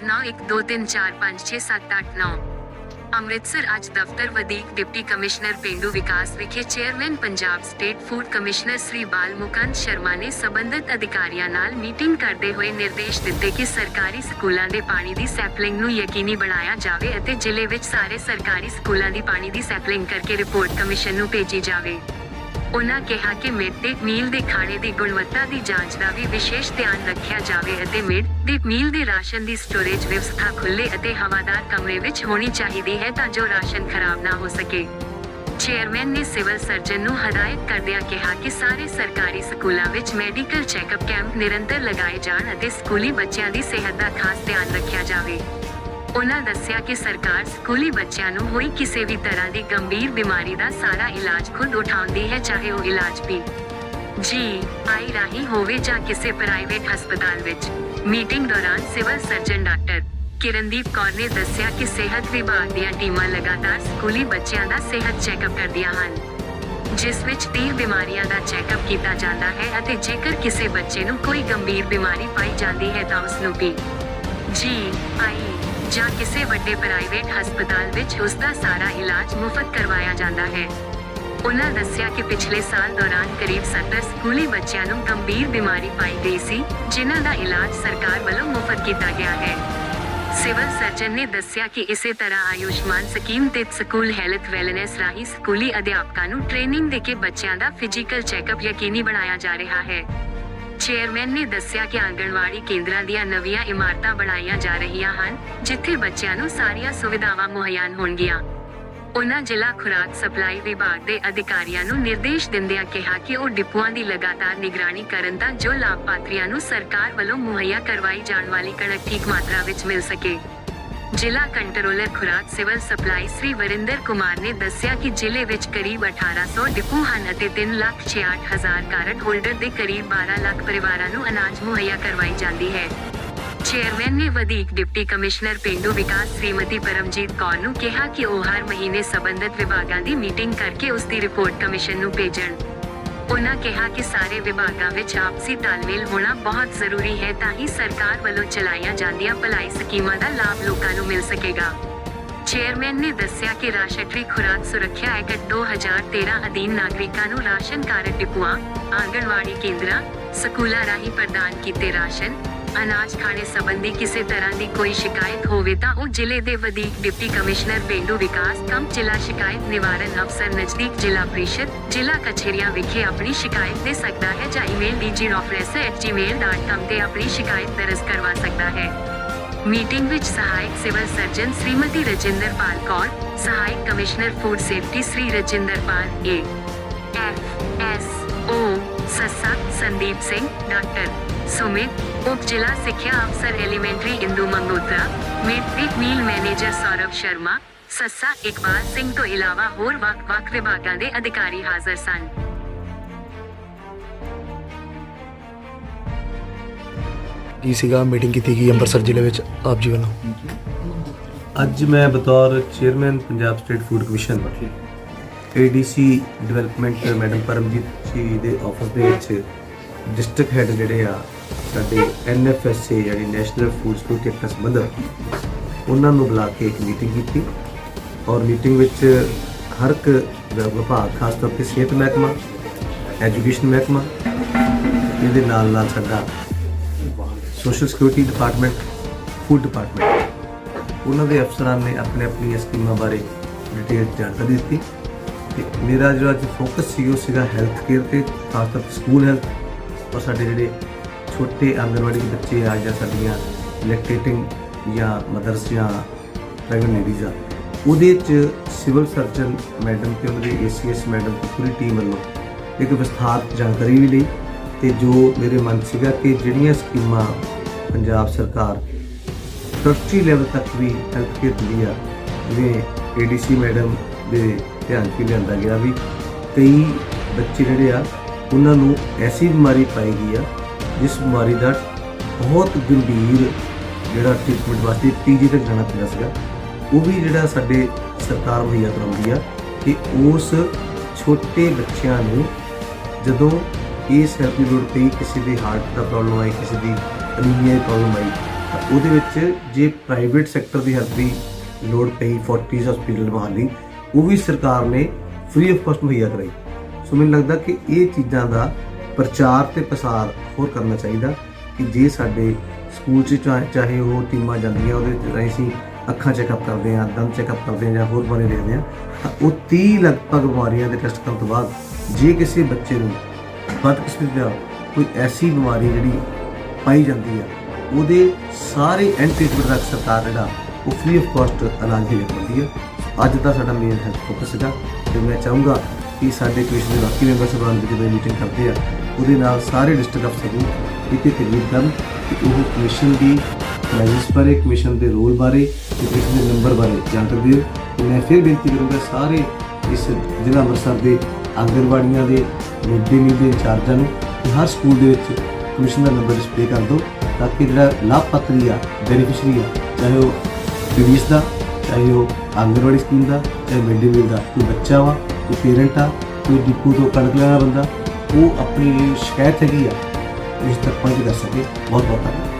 7912345679 ਅੰਮ੍ਰਿਤਸਰ ਅੱਜ ਦਫ਼ਤਰ ਵਧੀਕ ਡਿਪਟੀ ਕਮਿਸ਼ਨਰ ਪਿੰਡੂ ਵਿਕਾਸ ਵਿਖੇ chairman Punjab state food commissioner Shri Bal Mukand Sharma ਨੇ ਸਬੰਧਤ ਅਧਿਕਾਰੀਆਂ ਨਾਲ ਮੀਟਿੰਗ ਕਰਦੇ ਹੋਏ ਨਿਰਦੇਸ਼ ਦਿੱਤੇ ਕਿ ਸਰਕਾਰੀ ਸਕੂਲਾਂ ਦੇ ਪਾਣੀ ਦੀ ਸੈਪਲਿੰਗ ਨੂੰ ਯਕੀਨੀ ਬਣਾਇਆ ਜਾਵੇ ਅਤੇ ਜ਼ਿਲ੍ਹੇ ਵਿੱਚ ਸਾਰੇ ਸਰਕਾਰੀ ਸਕੂਲਾਂ ਦੀ ਪਾਣੀ ਦੀ ਸੈਪਲਿੰਗ ਕਰਕੇ ਰਿਪੋਰਟ ਕਮਿਸ਼ਨ ਨੂੰ ਭੇਜੀ ਜਾਵੇ। ਉਨ੍ਹਾਂ ਕਿਹਾ ਕਿ ਮਿਡ ਡੇ ਮੀਲ ਦੇ ਖਾਣੇ ਦੀ ਗੁਣਵੱਤਾ ਦੀ ਜਾਂਚ ਦਾ ਵੀ ਵਿਸ਼ੇਸ਼ ਧਿਆਨ ਰੱਖਿਆ ਜਾਵੇ ਅਤੇ ਮਿਡ ਡੇ ਮੀਲ ਦੇ ਰਾਸ਼ਨ ਦੀ ਸਟੋਰੇਜ ਵਿਵਸਥਾ ਖੁੱਲੇ ਅਤੇ ਹਵਾਦਾਰ ਕਮਰੇ ਵਿੱਚ ਹੋਣੀ ਚਾਹੀਦੀ ਹੈ ਤਾਂ ਜੋ ਰਾਸ਼ਨ ਖਰਾਬ ਨਾ ਹੋ ਸਕੇ। ਚੇਅਰਮੈਨ ਨੇ ਸਿਵਲ ਸਰਜਨ ਨੂੰ ਹਦਾਇਤ ਕਰਦਿਆਂ ਕਿਹਾ ਕਿ ਸਾਰੇ ਸਰਕਾਰੀ ਸਕੂਲਾਂ ਵਿੱਚ ਮੈਡੀਕਲ ਚੈੱਕਅਪ ਕੈਂਪ ਨਿਰੰਤਰ ਲਗਾਏ ਜਾਣ ਅਤੇ ਸਕੂਲੀ ਬੱਚਿਆਂ ਦੀ ਸਿਹਤ ਦਾ ਖਾਸ ਧਿਆਨ ਰੱਖਿਆ ਜਾਵੇ। ਉਨ੍ਹਾਂ ਦੱਸਿਆ ਕਿ ਸਰਕਾਰ ਸਕੂਲੀ ਬੱਚਿਆਂ ਨੂੰ ਹੋਈ ਕਿਸੇ ਵੀ ਤਰ੍ਹਾਂ ਦੀ ਗੰਭੀਰ ਬਿਮਾਰੀ ਦਾ ਸਾਰਾ ਇਲਾਜ ਖੁਦ ਉਠਾਉਂਦੀ ਹੈ, ਚਾਹੇ ਉਹ ਇਲਾਜ ਵੀ ਜੀ ਆਈ ਰਾਹੀਂ ਹੋਵੇ ਜਾਂ ਕਿਸੇ ਪ੍ਰਾਈਵੇਟ ਹਸਪਤਾਲ ਵਿੱਚ। ਮੀਟਿੰਗ ਦੌਰਾਨ civil surgeon doctor Kirandeep Kaur ਨੇ ਦੱਸਿਆ ਕਿ ਸਿਹਤ ਵਿਭਾਗ ਦੀਆਂ ਟੀਮਾਂ ਲਗਾਤਾਰ ਸਕੂਲੀ ਬੱਚਿਆਂ ਦਾ ਸਿਹਤ ਚੈੱਕਅਪ ਕਰਦੀਆਂ ਹਨ, ਜਿਸ ਵਿੱਚ 30 ਬਿਮਾਰੀਆਂ ਦਾ ਚੈੱਕਅਪ ਕੀਤਾ ਜਾਂਦਾ ਹੈ ਅਤੇ ਜੇਕਰ ਕਿਸੇ ਬੱਚੇ ਨੂੰ ਕੋਈ ਗੰਭੀਰ ਬਿਮਾਰੀ ਪਾਈ ਜਾਂਦੀ ਹੈ ਤਾਂ ਉਸ ਨੂੰ ਵੀ ਜੀ ਆਈ ਜਾਂ ਕਿਸੇ ਵੱਡੇ ਪ੍ਰਾਈਵੇਟ ਹਸਪਤਾਲ ਵਿੱਚ ਉਸ ਦਾ ਸਾਰਾ ਇਲਾਜ ਮੁਫਤ ਕਰਵਾਇਆ ਜਾਂਦਾ ਹੈ। ਉਨ੍ਹਾਂ ਦੱਸਿਆ ਕਿ ਪਿਛਲੇ ਸਾਲ ਦੌਰਾਨ ਕਰੀਬ 70 ਸਕੂਲੀ ਬੱਚਿਆਂ ਨੂੰ ਗੰਭੀਰ ਬਿਮਾਰੀ ਪਾਈ ਗਈ ਸੀ, ਜਿਨ੍ਹਾਂ ਦਾ ਇਲਾਜ ਸਰਕਾਰ ਵੱਲੋਂ ਮੁਫਤ ਕੀਤਾ ਗਿਆ ਹੈ। ਸਿਵਲ ਸਰਜਨ ਨੇ ਦੱਸਿਆ ਕਿ ਇਸੇ ਤਰ੍ਹਾਂ ਆਯੁਸ਼ਮਾਨ ਸਕੀਮ ਤੇ ਸਕੂਲ ਹੈਲਥ ਵੈਲਨੈਸ ਰਾਹੀਂ ਸਕੂਲੀ ਅਧਿਆਪਕਾਂ ਨੂੰ ਟ੍ਰੇਨਿੰਗ ਦੇ ਕੇ ਬੱਚਿਆਂ ਦਾ ਫਿਜ਼ੀਕਲ ਚੈੱਕਅਪ ਯਕੀਨੀ ਬਣਾਇਆ ਜਾ ਰਿਹਾ ਹੈ। ਚੇਅਰਮੈਨ ਨੇ ਦੱਸਿਆ ਕਿ ਆਂਗਣਵਾੜੀ ਕੇਂਦਰਾਂ ਦੀਆਂ ਨਵੀਆਂ ਇਮਾਰਤਾਂ ਬਣਾਈਆਂ ਜਾ ਰਹੀਆਂ ਹਨ, ਜਿੱਥੇ ਬੱਚਿਆਂ ਨੂੰ ਸਾਰੀਆਂ ਸੁਵਿਧਾਵਾਂ ਮੁਹੱਈਆ ਹੋਣਗੀਆਂ। ਉਹਨਾਂ ਜ਼ਿਲ੍ਹਾ ਖੁਰਾਕ ਸਪਲਾਈ ਵਿਭਾਗ ਦੇ ਅਧਿਕਾਰੀਆਂ ਨੂੰ ਨਿਰਦੇਸ਼ ਦਿੰਦਿਆਂ ਕਿਹਾ ਕਿ ਉਹ ਡਿਪੂਆਂ ਦੀ ਲਗਾਤਾਰ ਨਿਗਰਾਨੀ ਕਰਨ ਤਾਂ ਜੋ ਲਾਭਪਾਤਰੀਆਂ ਨੂੰ ਸਰਕਾਰ ਵੱਲੋਂ ਮੁਹੱਈਆ ਕਰਵਾਈ ਜਾਣ ਵਾਲੀ ਕਣਕ ਠੀਕ ਮਾਤਰਾ ਵਿੱਚ ਮਿਲ ਸਕੇ। ਜ਼ਿਲ੍ਹਾ ਕੰਟਰੋਲਰ ਖੁਰਾਕ ਸਿਵਲ ਸਪਲਾਈ ਸ੍ਰੀ ਵਰਿੰਦਰ ਕੁਮਾਰ ਨੇ ਦੱਸਿਆ ਕਿ ਜ਼ਿਲ੍ਹੇ ਵਿੱਚ ਕਰੀਬ 1800 ਡਿਪੂ ਹਨ ਅਤੇ 366000 ਕਾਰਡ ਹੋਲਡਰ ਦੇ ਕਰੀਬ 12 ਲੱਖ ਪਰਿਵਾਰਾਂ ਨੂੰ ਅਨਾਜ ਮੁਹੱਈਆ ਕਰਵਾਈ ਜਾਂਦੀ ਹੈ। ਚੇਅਰਮੈਨ ਨੇ ਵਧੀਕ ਡਿਪਟੀ ਕਮਿਸ਼ਨਰ ਪਿੰਡੂ ਵਿਕਾਸ ਸ੍ਰੀਮਤੀ ਪਰਮਜੀਤ ਕੌਰ ਨੂੰ ਕਿਹਾ ਕਿ ਉਹ ਹਰ ਮਹੀਨੇ ਸਬੰਧਤ ਵਿਭਾਗਾਂ ਦੀ ਮੀਟਿੰਗ ਕਰਕੇ ਉਸ ਦੀ ਰਿਪੋਰਟ ਕਮਿਸ਼ਨ ਨੂੰ ਭੇਜਣ। ਉਨ੍ਹਾਂ ਕਿਹਾ ਕਿ ਸਾਰੇ ਵਿਭਾਗਾਂ ਵਿੱਚ ਆਪਸੀ ਤਾਲਮੇਲ ਹੋਣਾ ਬਹੁਤ ਜ਼ਰੂਰੀ ਹੈ ਤਾਂ ਹੀ ਸਰਕਾਰ ਵੱਲੋਂ ਚਲਾਈਆਂ ਜਾਂਦੀਆਂ ਭਲਾਈ ਸਕੀਮਾਂ ਦਾ ਲਾਭ ਲੋਕਾਂ ਨੂੰ ਮਿਲ ਸਕੇਗਾ ਚੇਅਰਮੈਨ ਨੇ ਦੱਸਿਆ ਕਿ ਰਾਸ਼ਟਰੀ ਖੁਰਾਕ ਸੁਰੱਖਿਆ ਐਕਟ 2013 ਅਧੀਨ ਨਾਗਰਿਕਾਂ ਨੂੰ ਰਾਸ਼ਨ ਕਾਰਡ ਡਿਪੂਆਂ ਆਂਗਣਵਾੜੀ ਕੇਂਦਰਾਂ ਸਕੂਲਾਂ ਰਾਹੀਂ ਪ੍ਰਦਾਨ ਕੀਤੇ ਰਾਸ਼ਨ ਅਨਾਜ ਖਾਣੇ ਸੰਬੰਧੀ ਕਿਸੇ ਤਰ੍ਹਾਂ ਦੀ ਕੋਈ ਸ਼ਿਕਾਇਤ ਹੋਵੇ ਤਾਂ ਉਹ ਜ਼ਿਲ੍ਹੇ ਦੇ ਵਧੀਕ ਡਿਪਟੀ ਕਮਿਸ਼ਨਰ ਪਿੰਡੂ ਵਿਕਾਸ ਕਮ ਜ਼ਿਲ੍ਹਾ ਸ਼ਿਕਾਇਤ ਨਿਵਾਰਨ ਅਫਸਰ ਨਜ਼ਦੀਕ ਜ਼ਿਲ੍ਹਾ ਪ੍ਰੀਸ਼ਦ ਜ਼ਿਲ੍ਹਾ ਕਚਹਿਰੀਆਂ ਵਿਖੇ ਆਪਣੀ ਸ਼ਿਕਾਇਤ ਦੇ ਸਕਦਾ ਹੈ ਜਾਂ ਈਮੇਲ dgrofresa@gmail.com ਤੇ ਆਪਣੀ ਸ਼ਿਕਾਇਤ ਦਰਜ ਕਰਵਾ ਸਕਦਾ ਹੈ ਮੀਟਿੰਗ ਵਿੱਚ ਸਹਾਇਕ ਸਿਵਲ ਸਰਜਨ ਸ਼੍ਰੀਮਤੀ ਰਜਿੰਦਰ ਪਾਲ ਕੌਰ ਸਹਾਇਕ commissioner food safety Shri Rajinder Pal A F S O ਸੱਸਾ Sandeep Singh doctor Sumit ਉਪ ਜ਼ਿਲ੍ਹਾ ਸਿੱਖਿਆ ਅਫਸਰ elementary Indu Mangotra mid day meal manager Saurav Sharma ਸੱਸਾ Iqbal Singh ਤੋਂ ਇਲਾਵਾ ਹੋਰ ਵੱਖ-ਵੱਖ ਵਿਭਾਗਾਂ ਦੇ ਅਧਿਕਾਰੀ ਹਾਜ਼ਰ ਸਨ ਕੀ ਸੀਗਾ ਮੀਟਿੰਗ ਕੀਤੀ ਗਈ ਅੰਮ੍ਰਿਤਸਰ ਜ਼ਿਲ੍ਹੇ ਵਿੱਚ ਆਪ ਜੀ ਵੱਲੋਂ ਅੱਜ ਮੈਂ ਬਤੌਰ chairman Punjab state food commission ADC development madam Paramjit ji ਦੇ ਆਫਿਸ ਦੇ ਵਿੱਚ ਡਿਸਟ੍ਰਿਕਟ ਹੈਡ ਜਿਹੜੇ ਆ, ਸਾਡੇ ਐਨਐਫਐਸਏ ਯਾਨੀ ਨੈਸ਼ਨਲ ਫੂਡ ਸਿਕਿਉਰਿਟੀ ਐਕਟ ਸੰਬੰਧਤ ਉਹਨਾਂ ਨੂੰ ਬੁਲਾ ਕੇ ਇੱਕ ਮੀਟਿੰਗ ਕੀਤੀ ਔਰ ਮੀਟਿੰਗ ਵਿੱਚ ਹਰ ਇੱਕ ਵਿਭਾਗ, ਖਾਸ ਤੌਰ ਤੇ ਸਿਹਤ ਮਹਿਕਮਾ ਐਜੂਕੇਸ਼ਨ ਮਹਿਕਮਾ, ਇਹਦੇ ਨਾਲ ਨਾਲ ਸਾਡਾ social security department food department ਉਹਨਾਂ ਦੇ ਅਫਸਰਾਂ ਨੇ ਆਪਣੇ ਆਪਣੀਆਂ ਸਕੀਮਾਂ ਬਾਰੇ ਡਿਟੇਲ ਜਾਣਕਾਰੀ ਦਿੱਤੀ। ਤੇ ਮੇਰਾ ਜਿਹੜਾ ਅੱਜ ਫੋਕਸ ਸੀ ਉਹ ਸੀਗਾ ਹੈਲਥ ਕੇਅਰ ਤੇ, ਖਾਸ ਤੌਰ ਸਕੂਲ ਹੈਲਥ ਔਰ ਸਾਡੇ ਜਿਹੜੇ ਛੋਟੇ ਆਂਗਨਵਾੜੀ ਦੇ ਬੱਚੇ ਆ ਜਾਂ ਸਾਡੀਆਂ ਲੈਕਟੇਟਿੰਗ ਜਾਂ ਮਦਰਸ ਜਾਂ ਪ੍ਰੈਗਨੈਂਟ ਲੇਡੀਜ਼ ਆ, ਉਹਦੇ ਚ ਸਿਵਲ ਸਰਜਨ ਮੈਡਮ ਤੇ ਉਹਨਾਂ ਦੇ ਏਸੀਐਸ ਮੈਡਮ ਤੇ ਪੂਰੀ ਟੀਮ ਵੱਲੋਂ ਇੱਕ ਵਿਸਥਾਰਤ ਜਾਣਕਾਰੀ ਵੀ ਲਈ ਤੇ ਜੋ ਮੇਰੇ ਮਨ ਸੀਗਾ ਕਿ ਜਿਹੜੀਆਂ ਸਕੀਮਾਂ ਪੰਜਾਬ ਸਰਕਾਰ ਟਰਸਟੀ ਲੈਵਲ ਤੱਕ ਵੀ ਹੈਲਥ ਕੇਅਰ ਦਿੰਦੀ ਆ, ਜਿਵੇਂ ਏਡੀਸੀ ਮੈਡਮ ਦੇ ਧਿਆਨ 'ਚ ਲਿਆਂਦਾ ਗਿਆ ਵੀ ਕਈ ਬੱਚੇ ਜਿਹੜੇ ਆ, ਉਹਨਾਂ ਨੂੰ ਐਸੀ ਬਿਮਾਰੀ ਪਾਈ ਗਈ ਆ, ਜਿਸ ਬਿਮਾਰੀ ਦਾ ਬਹੁਤ ਗੰਭੀਰ ਜਿਹੜਾ ਟ੍ਰੀਟਮੈਂਟ ਵਾਸਤੇ ਪੀਜੀ ਤੱਕ ਜਾਣਾ ਪਿਆ ਸੀਗਾ। ਉਹ ਵੀ ਜਿਹੜਾ ਸਾਡੇ ਸਰਕਾਰ ਮੁਹੱਈਆ ਕਰਾਉਂਦੀ ਆ ਕਿ ਉਸ ਛੋਟੇ ਬੱਚਿਆਂ ਨੂੰ ਜਦੋਂ ਇਸ ਹੈਲਪ ਦੀ ਲੋੜ ਪਈ, ਕਿਸੇ ਦੀ ਹਾਰਟ ਦਾ ਪ੍ਰੋਬਲਮ ਆਈ, ਕਿਸੇ ਦੀ ਅਨੀਮੀਆ ਦੀ ਪ੍ਰੋਬਲਮ ਆਈ, ਤਾਂ ਉਹਦੇ ਵਿੱਚ ਜੇ ਪ੍ਰਾਈਵੇਟ ਸੈਕਟਰ ਦੀ ਹੈਲਪ ਦੀ ਲੋੜ ਪਈ ਫੋਰਟਿਸ ਹਸਪੀਟਲ ਮਹਾਲੀ ਉਹ ਵੀ ਸਰਕਾਰ ਨੇ ਫ੍ਰੀ ਆਫ ਕਾਸਟ ਮੁਹੱਈਆ ਕਰਾਈ। ਸੋ ਮੈਨੂੰ ਲੱਗਦਾ ਕਿ ਇਹ ਚੀਜ਼ਾਂ ਦਾ ਪ੍ਰਚਾਰ ਤੇ ਪ੍ਰਸਾਰ ਹੋਰ ਕਰਨਾ ਚਾਹੀਦਾ ਕਿ ਜੇ ਸਾਡੇ ਸਕੂਲ 'ਚ ਚਾ- ਚਾਹੇ ਉਹ ਟੀਮਾਂ ਜਾਂਦੀਆਂ, ਉਹਦੇ ਰਾਹੀਂ ਅਸੀਂ ਅੱਖਾਂ ਚੈੱਕਅਪ ਕਰਦੇ ਹਾਂ ਦੰਦ ਚੈੱਕਅਪ ਕਰਦੇ ਹਾਂ ਜਾਂ ਹੋਰ ਬਾਰੇ ਦੇਖਦੇ ਹਾਂ, ਤਾਂ ਉਹ 30 ਲਗਭਗ ਬਿਮਾਰੀਆਂ ਦੇ ਟੈਸਟ ਕਰਨ ਤੋਂ ਬਾਅਦ ਜੇ ਕਿਸੇ ਬੱਚੇ ਨੂੰ ਬਦਕਿਸਮਤੀ ਦਾ ਕੋਈ ਐਸੀ ਬਿਮਾਰੀ ਜਿਹੜੀ ਪਾਈ ਜਾਂਦੀ ਆ, ਉਹਦੇ ਸਾਰੇ ਐਂਟੀਟਿਊਡ ਦਾ ਸਰਕਾਰ ਜਿਹੜਾ, ਉਹ ਫ੍ਰੀ ਆਫ ਕਾਸਟ ਇਲਾਜ ਹੀ ਕਰਦੀ ਹੈ ਅੱਜ ਦਾ ਸਾਡਾ ਮੇਨ ਹੈਲਥ ਫੋਕਸ ਹੈਗਾ ਤੇ ਮੈਂ ਚਾਹੂੰਗਾ ਕਿ ਸਾਡੇ ਕਮਿਸ਼ਨ ਦੇ ਬਾਕੀ ਮੈਂਬਰ ਸਾਹਿਬਾਨ ਵੀ ਜਦੋਂ ਮੀਟਿੰਗ ਕਰਦੇ ਆ। ਉਹਦੇ ਨਾਲ ਸਾਰੇ ਡਿਸਟ੍ਰਿਕਟ ਅਫਸਰ ਨੂੰ ਇੱਥੇ ਤੇ ਤਕਲੀਫ ਕਰਨ ਕਿ ਉਹ ਕਮਿਸ਼ਨ ਦੀ ਮੈਜਿਸ ਬਾਰੇ, ਕਮਿਸ਼ਨ ਦੇ ਰੋਲ ਬਾਰੇ ਤੇ ਕਮਿਸ਼ਨ ਦੇ ਨੰਬਰ ਬਾਰੇ ਜਾਣਕਾਰੀ ਦੇ ਤੇ ਮੈਂ ਫਿਰ ਬੇਨਤੀ ਕਰੂੰਗਾ ਸਾਰੇ ਇਸ ਜ਼ਿਲ੍ਹਾ ਅੰਮ੍ਰਿਤਸਰ ਦੇ ਆਂਗਨਵਾੜੀਆਂ ਦੇ ਮਿਡ ਡੇ ਮੀਲ ਦੇ ਇੰਚਾਰਜਾਂ ਨੂੰ ਹਰ ਸਕੂਲ ਦੇ ਵਿੱਚ ਕਮਿਸ਼ਨ ਦਾ ਨੰਬਰ ਡਿਸਪਲੇ ਕਰ ਦਿਓ ਤਾਂ ਕਿ ਜਿਹੜਾ ਲਾਭਪਾਤਰੀ ਆ ਬੈਨੀਫੀਸ਼ਰੀ ਆ, ਚਾਹੇ ਉਹ ਪੀਡੀਐਸ ਦਾ ਚਾਹੇ ਉਹ ਆਂਗਨਵਾੜੀ ਸਕੀਮ ਦਾ, ਚਾਹੇ ਮਿਡ ਡੇ ਮੀਲ ਦਾ, ਕੋਈ ਬੱਚਾ ਵਾ, ਕੋਈ ਪੇਰੈਂਟ ਆ, ਕੋਈ ਡਿਪੂ ਤੋਂ ਕਣਕ ਲੈਣਾ ਬੰਦਾ, ਉਹ ਆਪਣੀ ਸ਼ਿਕਾਇਤ ਹੈਗੀ ਆ। ਇਸ ਤੱਕ ਪਹੁੰਚ ਕਰ ਸਕੇ ਬਹੁਤ ਬਹੁਤ ਧੰਨਵਾਦ।